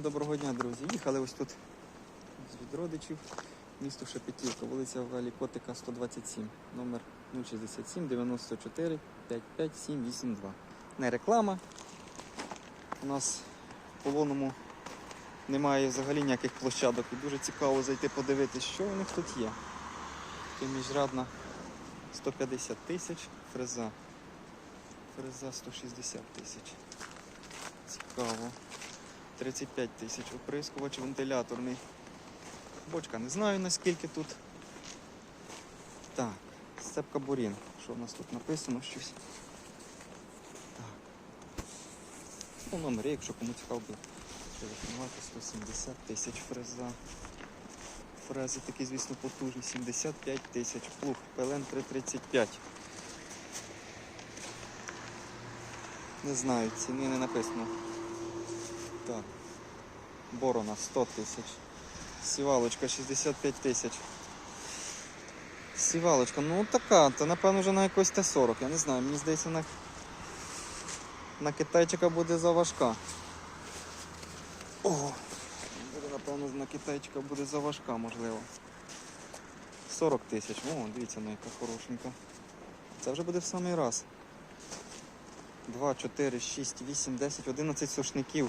доброго дня, друзі. Їхали ось тут від родичів. Місто Шепетівка, вулиця Валі Котика 127, номер 067 94 55 782. Не реклама. У нас в полоному немає взагалі ніяких площадок і дуже цікаво зайти подивитися, що у них тут є. Таке міжрадна 150 тисяч, фреза. Фреза 160 тисяч. Цікаво. 35 тисяч. Оприскувач вентиляторний. Бочка не знаю наскільки тут. Так, сцепка бурін. Що в нас тут написано щось? Так. Ну, номери, якщо кому цікаво буде телефонувати 170 тисяч фреза. Фрези такі, звісно, потужні. 75 тисяч. Плуг ПЛН 335. Не знаю, ціни не написано. Так. Борона 100 тисяч. Сівалочка 65 тисяч. Сівалочка, ну така, то напевно вже на якось Т-40. Я не знаю, мені здається, на, на китайчика буде заважка. Ого! Напевно, на китайчика буде заважка, можливо. 40 тисяч. О, дивіться, ну яка хорошенька. Це вже буде в самий раз. 2, 4, 6, 8, 10, 11 сушників.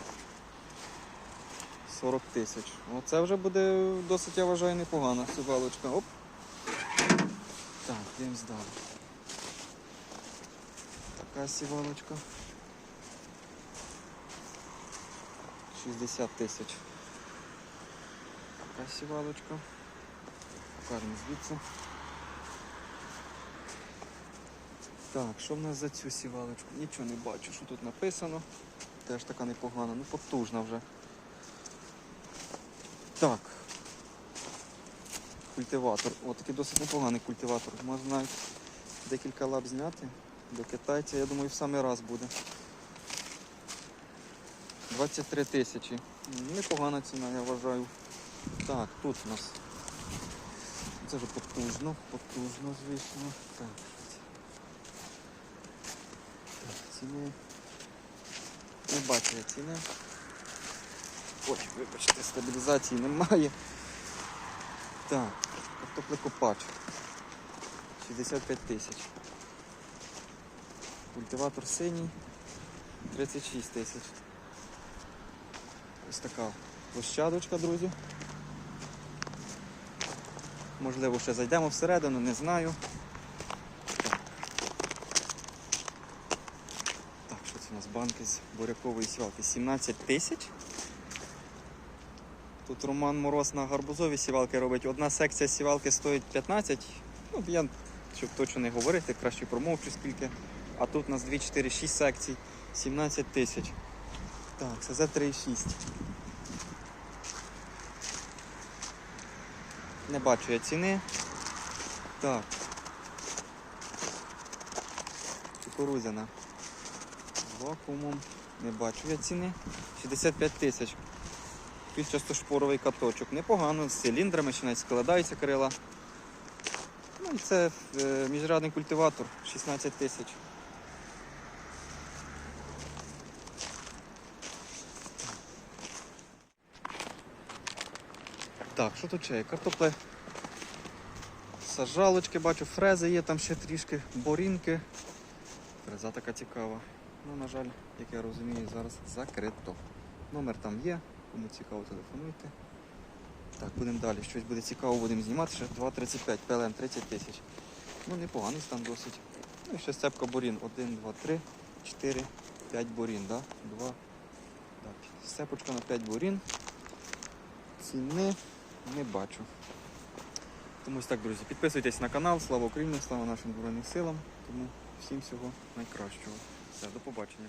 40 тисяч. Оце вже буде досить, я вважаю, непогана сівалочка. Оп. Так, йдемо далі. Така сівалочка. 60 тисяч. Така сівалочка. Покажемо звідси. Так, що в нас за цю сівалочку? Нічого не бачу, що тут написано. Теж така непогана, ну потужна вже. Так. Культиватор. О, такий досить непоганий культиватор. Можна декілька лап зняти. До китайця, я думаю, в самий раз буде. 23 тисячі. Непогана ціна, я вважаю. Так, тут у нас. Це вже потужно, потужно, звісно. Так. Так, ціни. Не бачу я ціни. Ой, вибачте, стабілізації немає. Так, картоплекопач. 65 тисяч. Культиватор синій 36 тисяч. Ось така площадочка, друзі. Можливо, ще зайдемо всередину, не знаю. Так, що це у нас банки з бурякової сівалки? 17 тисяч. Тут Роман Мороз на гарбузові сівалки робить. Одна секція сівалки стоїть 15. Ну, я, щоб точно не говорити, краще промовчу скільки. А тут у нас 2, 4, 6 секцій, 17 тисяч. Так, СЗ 3,6. Не бачу я ціни. Так. Кукурузяна. Вакуумом. Не бачу я ціни. 65 тисяч. Півчастошпоровий каточок. Непогано, з циліндрами, ще навіть складаються крила. Ну і це е, міжрядний культиватор 16 тисяч. Так, що тут ще є? Картопле. Сажалочки, бачу, фрези є, там ще трішки борінки. Фреза така цікава. Ну, на жаль, як я розумію, зараз закрито. Номер там є, кому цікаво, телефонуйте. Так, будемо далі. Щось буде цікаво, будемо знімати. Ще 2,35, ПЛН 30 тисяч. Ну, непоганий стан досить. Ну і ще сцепка борін. 1, 2, 3, 4, 5 борін, да? 2. Так. Сцепочка на 5 борін. Ціни не бачу. Тому ось так, друзі, підписуйтесь на канал. Слава Україні, слава нашим Збройним силам. Тому всім всього найкращого. Все, до побачення.